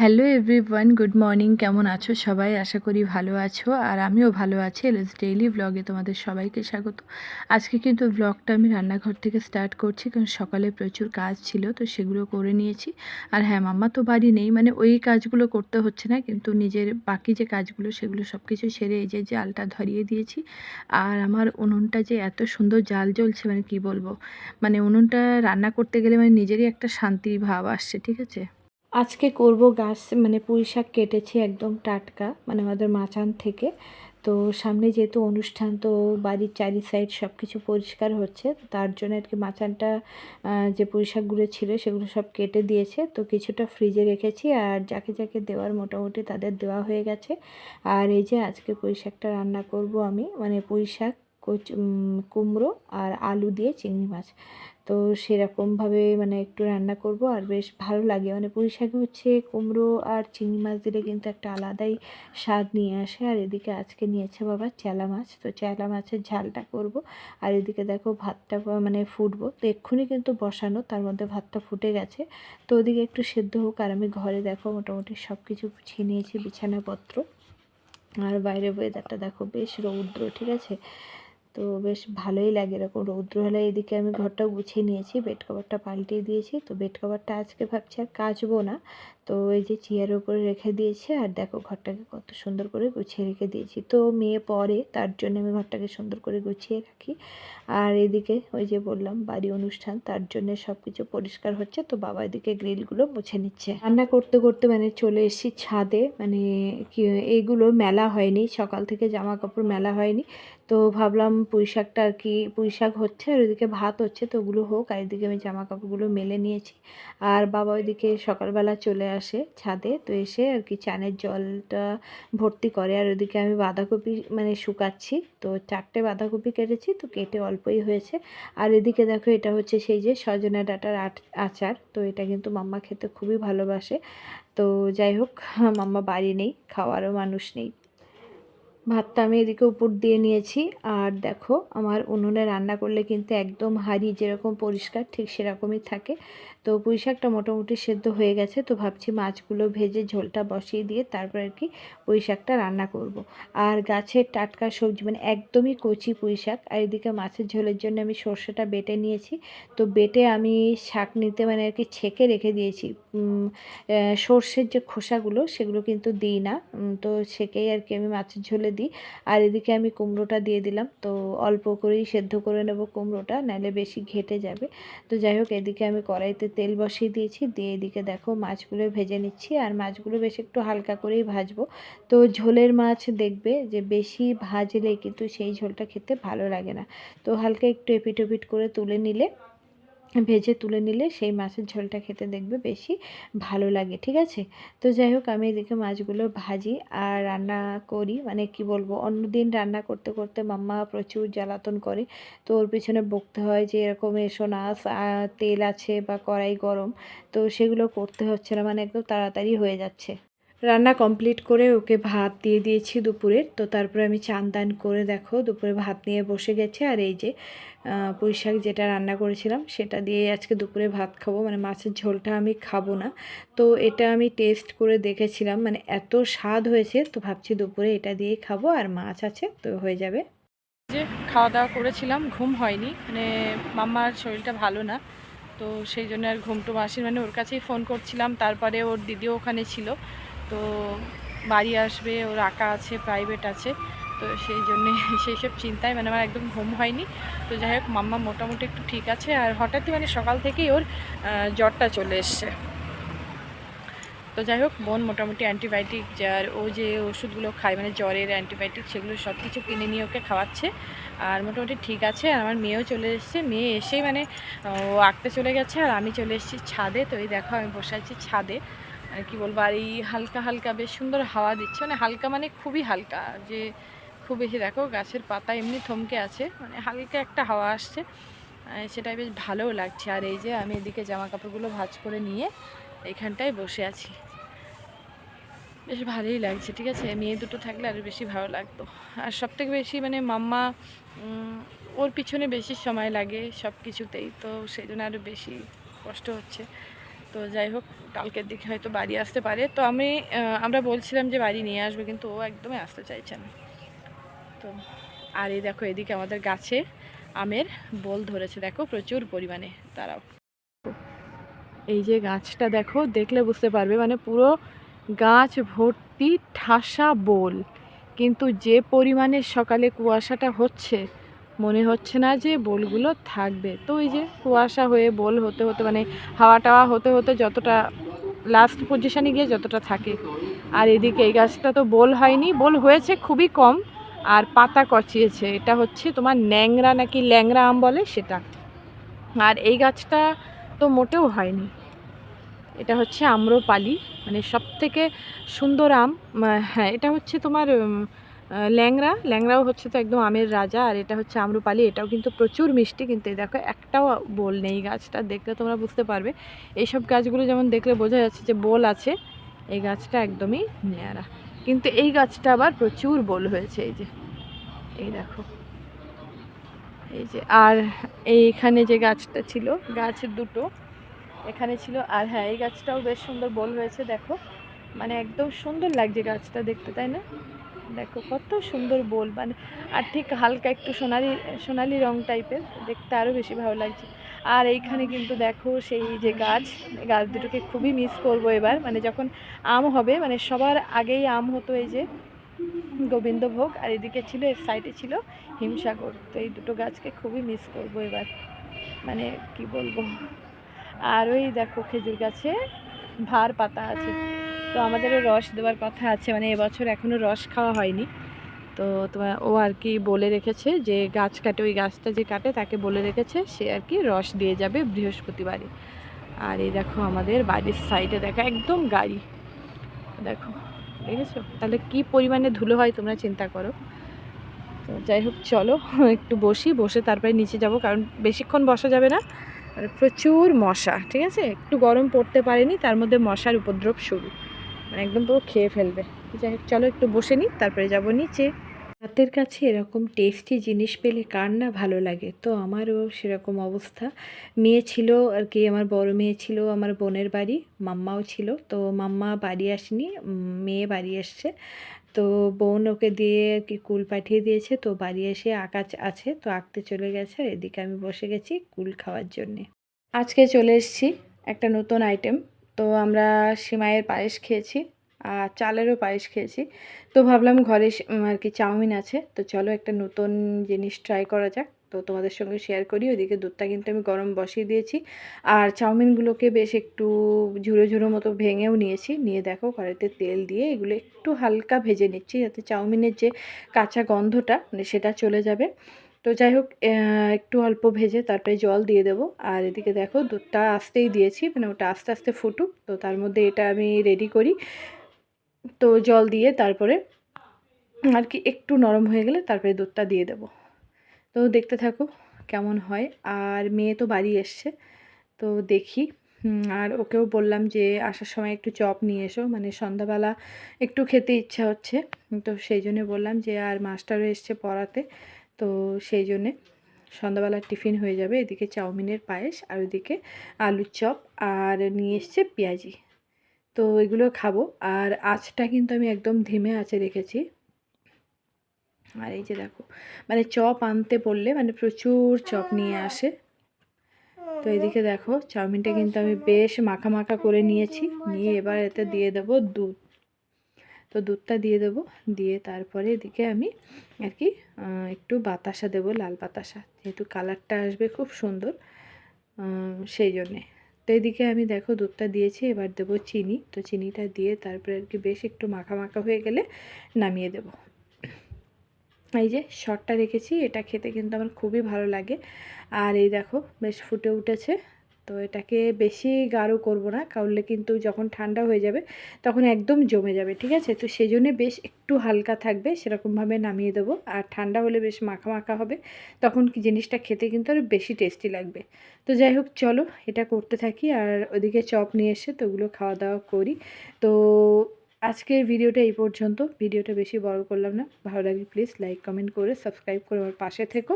Hello everyone good morning কেমন আছো সবাই? আশা করি ভালো আছো। আর আমিও ভালো আছি। এলএস ডেইলি ব্লগে তোমাদের সবাইকে স্বাগত। আজকে কিন্তু ব্লগটা আমি রান্নাঘর থেকে স্টার্ট করছি, কারণ সকালে প্রচুর কাজ ছিল, তো সেগুলো করে নিয়েছি। আর হ্যাঁ মাম্মা তো বাড়ি নেই মানে ওই কাজগুলো করতে হচ্ছে না, কিন্তু নিজের বাকি যে কাজগুলো, সেগুলো সব কিছু সেরে এই যে জালটা ধরিয়ে দিয়েছি। আর আমার উনুনটা যে এত সুন্দর জাল জ্বলছে মানে কি বলব? মানে উনুনটা রান্না করতে গেলে মানে নিজেরই একটা শান্তি ভাব আসছে, ঠিক আছে? আজকে করব গাছ মানে পুঁই শাক কেটেছি একদম টাটকা মানে আমাদের মাচান থেকে। তো সামনে যেহেতু অনুষ্ঠান, তো বাড়ির চারি সাইড সব কিছু পরিষ্কার হচ্ছে। তার জন্য আর কি মাচানটা যে পুঁই শাকগুলো ছিল সেগুলো সব কেটে দিয়েছে। তো কিছুটা ফ্রিজে রেখেছি আর যাকে যাকে দেওয়ার মোটামুটি তাদের দেওয়া হয়ে গেছে। আর এই যে আজকে পুঁই শাকটা রান্না করব আমি মানে পুঁই শাক কুমড়ো আর আলু দিয়ে চিংড়ি মাছ। তো সেরকমভাবে মানে একটু রান্না করব আর বেশ ভালো লাগে। মানে পুঁই হচ্ছে কুমড়ো আর চিংড়ি মাছ দিলে কিন্তু একটা আলাদাই স্বাদ নিয়ে আসে। আর এদিকে আজকে নিয়েছে বাবা চেলা মাছ। তো চেলা মাছের ঝালটা করব। আর এদিকে দেখো ভাতটা মানে ফুটবো। তো এক্ষুনি কিন্তু বসানো, তার মধ্যে ভাতটা ফুটে গেছে। তো ওদিকে একটু সেদ্ধ হোক আর আমি ঘরে দেখো মোটামুটি সব কিছু গুছিয়ে নিয়েছি বিছানাপত্র। আর বাইরে ওয়েদারটা দেখো বেশ রৌদ্র, ঠিক আছে? তো বেশ ভালোই লাগে এরকম রৌদ্র হলে এদিকে আমি ঘরটাও গুছিয়ে নিয়েছি বেড কভারটা পাল্টিয়ে দিয়েছি। তো বেড কভারটা আজকে ভাবছি আর কাচবো না। তো এই যে চেয়ারের উপরে রেখে দিয়েছি আর দেখো ঘরটাকে কত সুন্দর করে গুছিয়ে রেখে দিয়েছি। তো মেয়ে পরে, তার জন্য আমি ঘরটাকে সুন্দর করে গুছিয়ে রাখি। আর এদিকে ওই যে বললাম, বাড়ি অনুষ্ঠান, তার জন্য সব কিছু পরিষ্কার হচ্ছে। তো বাবা এদিকে গ্রিলগুলো মুছে নিচ্ছে। রান্না করতে করতে মানে চলে এসেছি ছাদে। মানে কি এইগুলো মেলা হয়নি, সকাল থেকে জামা কাপড় মেলা হয়নি। তো ভাবলাম পুঁই শাকটা আর কি, পুঁই শাক হচ্ছে আর ওইদিকে ভাত হচ্ছে, তো ওগুলো হোক, আর এদিকে আমি জামা কাপড়গুলো মেলে নিয়েছি। আর বাবা ওইদিকে সকালবেলা চলে আসে ছাদে, তো এসে আর কি চানের জলটা ভর্তি করে, আর ওইদিকে আমি বাঁধাকপি মানে শুকাচ্ছি। তো চারটে বাঁধাকপি কেটেছি, তো কেটে অল্পই হয়েছে। আর এদিকে দেখো এটা হচ্ছে সেই যে সজনা ডাঁটার আচার, তো এটা কিন্তু মাম্মা খেতে খুবই ভালোবাসে। তো যাই হোক, মাম্মা বাড়ি নেই, খাওয়ারও মানুষ নেই। ভাতটা আমি এদিকে উপর দিয়ে নিয়েছি। আর দেখো, আমার উনুনে রান্না করলে কিন্তু একদম হাড়ি যেরকম পরিষ্কার, ঠিক সেরকমই থাকে। তো পুঁই শাকটা মোটামুটি সেদ্ধ হয়ে গেছে, তো ভাবছি মাছগুলো ভেজে ঝোলটা বসিয়ে দিয়ে তারপর আর কি পুঁই শাকটা রান্না করব। আর গাছের টাটকা সবজি মানে একদমই কচি পুঁই শাক, আর এদিকে মাছের ঝোলের জন্য আমি সর্ষেটা বেটে নিয়েছি। তো বেটে আমি শাক নিতে মানে আর কি ছেঁকে রেখে দিয়েছি। সর্ষের যে খোসাগুলো সেগুলো কিন্তু দিই না। তো সেকেই আর কি আমি মাছের ঝোলে দিই। আর এদিকে আমি কুমড়োটা দিয়ে দিলাম, তো অল্প করেই সেদ্ধ করে নেব কুমড়োটা, নাহলে বেশি ঘেটে যাবে। তো যাই হোক, এদিকে আমি কড়াইতে তেল বসিয়ে দিয়েছি। দিয়ে এদিকে দেখো মাছগুলো ভেজে নিচ্ছি আর মাছগুলো বেশ একটু হালকা করেই ভাজবো। তো ঝোলের মাছ দেখবে যে বেশি ভাজলে কিন্তু সেই ঝোলটা খেতে ভালো লাগে না। তো হালকা একটু এপিট ওপিট করে তুলে নিলে ভেজে তুলে নিলে সেই মাছের ঝোলটা খেতে দেখবে বেশি ভালো লাগে, ঠিক আছে? তো যাই হোক, আমি এদিকে মাছগুলো ভাজি আর রান্না করি। মানে কি বলব অন্য দিন রান্না করতে করতে মাম্মা প্রচুর জ্বালাতন করে। তো ওর পিছনে বকতে হয় যে, এরকম এসো না তেল আছে বা কড়াই গরম। তো সেগুলো করতে হচ্ছে না মানে একদম তাড়াতাড়ি হয়ে যাচ্ছে। রান্না কমপ্লিট করে ওকে ভাত দিয়ে দিয়েছি দুপুরের তো তারপরে আমি চান দান করে দেখো দুপুরে ভাত নিয়ে বসে গেছে। আর এই যে পুঁই যেটা রান্না করেছিলাম সেটা দিয়ে আজকে দুপুরে ভাত খাব। মানে মাছের ঝোলটা আমি খাব না। তো এটা আমি টেস্ট করে দেখেছিলাম। মানে এত স্বাদ হয়েছে। তো ভাবছি দুপুরে এটা দিয়েই খাব। আর মাছ আছে, তো হয়ে যাবে। যে খাওয়া দাওয়া করেছিলাম, ঘুম হয়নি। মানে মাম্মার শরীরটা ভালো না। তো সেই জন্য আর ঘুম টুম আসেনি। মানে ওর কাছেই ফোন করছিলাম। তারপরে ওর দিদিও ওখানে ছিল। তো বাড়ি আসবে, ওর আঁকা আছে প্রাইভেট আছে, তো সেই জন্যে সেই সব চিন্তায় মানে আমার একদম ঘুম হয়নি। তো যাই হোক, মাম্মা মোটামুটি একটু ঠিক আছে, আর হঠাৎই মানে সকাল থেকেই ওর জ্বরটা চলে এসছে। তো যাই হোক, বোন মোটামুটি অ্যান্টিবায়োটিক যার ও যে ওষুধগুলো খায় মানে জ্বরের অ্যান্টিবায়োটিক সেগুলো সব কিছু কিনে নিয়ে ওকে খাওয়াচ্ছে। আর মোটামুটি ঠিক আছে, আর আমার মেয়েও চলে এসেছে। মেয়ে এসেই মানে ও আঁকতে চলে গেছে, আর আমি চলে এসেছি ছাদে। তো এই দেখো, আমি বসে আছি ছাদে। আর কি বলব, আর এই হালকা হালকা বেশ সুন্দর হাওয়া দিচ্ছে। মানে হালকা মানে খুবই হালকা, যে খুব বেশি দেখো গাছের পাতা এমনি থমকে আছে মানে হালকা একটা হাওয়া আসছে সেটাই বেশ ভালোও লাগছে। আর এই যে আমি এদিকে জামা কাপড়গুলো ভাঁজ করে নিয়ে এখানটায় বসে আছি। বেশ ভালোই লাগছে, ঠিক আছে? মেয়ে দুটো থাকলে আরও বেশি ভালো লাগতো। আর সব থেকে বেশি মানে মাম্মা ওর পিছনে বেশি সময় লাগে সব কিছুতেই তো সেই জন্য আরও বেশি কষ্ট হচ্ছে। তো যাই হোক, কালকের দিকে হয়তো বাড়ি আসতে পারে। তো আমি আমরা বলছিলাম যে বাড়ি নিয়ে আসবে, কিন্তু ও একদমই আসতে চাইছে না। তো, আর এই দেখো, এদিকে আমাদের গাছে আমের বোল ধরেছে। দেখো, প্রচুর পরিমাণে তারাও এই যে গাছটা দেখো, দেখলে বুঝতে পারবে মানে পুরো গাছ ভর্তি ঠাসা বোল। কিন্তু যে পরিমাণে সকালে কুয়াশাটা হচ্ছে মনে হচ্ছে না যে বোলগুলো থাকবে। তো ওই যে কুয়াশা হয়ে বোল হতে হতে মানে হাওয়া টাওয়া হতে হতে যতটা লাস্ট পজিশানে গিয়ে যতটা থাকে। আর এদিকে এই গাছটা তো বোল হয়নি, বোল হয়েছে খুবই কম। আর পাতা কচিয়েছে, এটা হচ্ছে তোমার ন্যাংরা নাকি ল্যাংরা আম বলে সেটা। আর এই গাছটা তো মোটেও হয়নি। এটা হচ্ছে আম্রপালি মানে সব থেকে সুন্দর আম। হ্যাঁ এটা হচ্ছে তোমার ল্যাংড়া। ল্যাংড়াও হচ্ছে তো একদম আমের রাজা, আর এটা হচ্ছে আম্রপালি। এটাও কিন্তু প্রচুর মিষ্টি কিন্তু। এই দেখো, একটাও বোল নেই গাছটা। দেখলে তোমরা বুঝতে পারবে। এইসব গাছগুলো যেমন দেখলে বোঝা যাচ্ছে যে বোল আছে, এই গাছটা একদমই ন্যাড়া। কিন্তু এই গাছটা আবার প্রচুর বোল হয়েছে, এই যে। এই দেখো। এই যে, আর এইখানে যে গাছটা ছিল, গাছ দুটো, এখানে ছিল, আর হ্যাঁ এই গাছটাও বেশ সুন্দর বোল হয়েছে, দেখো। মানে একদম সুন্দর লাগছে গাছটা দেখতে, তাই না? দেখো, কত সুন্দর বোল মানে আর ঠিক হালকা একটু সোনালি সোনালি রং টাইপের দেখতে আরও বেশি ভালো লাগছে। আর এইখানে কিন্তু দেখো সেই যে গাছ গাছ দুটোকে খুবই মিস করব এবার মানে যখন আম হবে মানে সবার আগেই আম হতো এই যে গোবিন্দভোগ, আর এদিকে ছিল, এর সাইডে ছিল হিমসাগর। তো এই দুটো গাছকে খুবই মিস করব এবার মানে কি বলব? আর ওই দেখো খেজুর গাছে ভার পাতা আছে। তো আমাদেরও রস দেওয়ার কথা আছে মানে এবছর এখনও রস খাওয়া হয়নি। তো তোমার ও আর কি বলে রেখেছে যে গাছ কাটে, ওই গাছটা যে কাটে তাকে বলে রেখেছে সে আর কি রস দিয়ে যাবে বৃহস্পতিবারে। আর এই দেখো আমাদের বাড়ির সাইডে দেখো একদম গাড়ি। দেখো, দেখেছ? তাহলে কি পরিমাণে ধুলো হয় তোমরা চিন্তা করো। তো যাই হোক, চলো একটু বসি, বসে তারপরে নিচে যাব, কারণ বেশিক্ষণ বসা যাবে না। আর প্রচুর মশা, ঠিক আছে? একটু গরম পড়তে পারেনি, তার মধ্যে মশার উপদ্রব শুরু। মানে একদম পুরো খেয়ে ফেলবে। যাই হোক, চলো একটু বসে নিই, তারপরে যাব নিচে। হাতের কাছে এরকম টেস্টি জিনিস পেলে কার না ভালো লাগে? তো আমারও সেরকম অবস্থা। মেয়ে ছিল আর কি, আমার বড় মেয়ে ছিল, আমার বোনের বাড়ি, মাম্মাও ছিল। তো মাম্মা বাড়ি আসেনি মেয়ে বাড়ি এসছে। তো বোন ওকে দিয়ে কি কুল পাঠিয়ে দিয়েছে, তো বাড়ি এসে আঁকা আছে। তো আঁকতে চলে গেছে, আর এদিকে আমি বসে গেছি কুল খাওয়ার জন্যে। আজকে চলে এসেছি একটা নতুন আইটেম তো আমরা সিমাইয়ের পায়েস খেয়েছি আর চালেরও পায়েস খেয়েছি। তো ভাবলাম ঘরে আর কি চাউমিন আছে। তো চলো একটা নতুন জিনিস ট্রাই করা যাক। তো তোমাদের সঙ্গে শেয়ার করি। ওইদিকে দুধটা কিন্তু আমি গরম বসিয়ে দিয়েছি। আর চাউমিনগুলোকে বেশ একটু ঝুড়ো ঝুড়ো মতো ভেঙেও নিয়েছি। নিয়ে দেখো কড়াইতে তেল দিয়ে এগুলো একটু হালকা ভেজে নিচ্ছি যাতে চাউমিনের যে কাঁচা গন্ধটা মানে সেটা চলে যাবে। তো যাই হোক একটু অল্প ভেজে তারপরে জল দিয়ে দেবো। আর এদিকে দেখো দুধটা আস্তেই দিয়েছি মানে ওটা আস্তে আস্তে ফুটুক। তো তার মধ্যে এটা আমি রেডি করি। তো জল দিয়ে তারপরে আর কি একটু নরম হয়ে গেলে তারপরে দুধটা দিয়ে দেবো। তো দেখতে থাকো কেমন হয়। আর মেয়ে তো বাড়ি এসছে, তো দেখি। আর ওকেও বললাম যে আসার সময় একটু চপ নিয়ে এসো মানে সন্ধ্যাবেলা একটু খেতে ইচ্ছা হচ্ছে। তো সেই জন্য বললাম যে আর মাস্টারও এসছে পড়াতে। তো সেই জন্যে সন্ধ্যাবেলার টিফিন হয়ে যাবে। এদিকে চাউমিনের পায়েস আর ওইদিকে আলুর চপ আর নিয়ে এসছে পেঁয়াজি। তো এগুলো খাব। আর আঁচটা কিন্তু আমি একদম ধিমে আঁচে রেখেছি। আর এই যে দেখো মানে চপ আনতে বললে মানে প্রচুর চপ নিয়ে আসে। তো এদিকে দেখো, চাউমিনটা কিন্তু আমি বেশ মাখা মাখা করে নিয়েছি। নিয়ে এবার এতে দিয়ে দেবো দুধ। তো দুধটা দিয়ে দেবো। দিয়ে তারপরে এদিকে আমি আর কি একটু বাতাসা দেবো, লাল বাতাসা। যেহেতু কালারটা আসবে খুব সুন্দর সেই জন্যে। তো এদিকে আমি দেখো দুধটা দিয়েছি, এবার দেবো চিনি। তো চিনিটা দিয়ে তারপরে আর কি বেশ একটু মাখা মাখা হয়ে গেলে নামিয়ে দেবো। এই যে শটটা রেখেছি, এটা খেতে কিন্তু আমার খুবই ভালো লাগে। আর এই দেখো বেশ ফুটে উঠেছে তো এটাকে বেশি গাঢ় করব না, কারলে কিন্তু যখন ঠান্ডা হয়ে যাবে তখন একদম জমে যাবে, ঠিক আছে? তো সেই জন্যে বেশ একটু হালকা থাকবে, সেরকমভাবে নামিয়ে দেবো। আর ঠান্ডা হলে বেশ মাখা মাখা হবে, তখন জিনিসটা খেতে কিন্তু আরও বেশি টেস্টি লাগবে। তো যাই হোক, চলো এটা করতে থাকি। আর ওদিকে চপ নিয়ে এসে তো ওগুলো খাওয়া দাওয়া করি। তো আজকের ভিডিওটা এই পর্যন্ত। ভিডিওটা বেশি বড় করলাম না। ভালো লাগলে প্লিজ লাইক কমেন্ট করে সাবস্ক্রাইব করে আমার পাশে থেকো।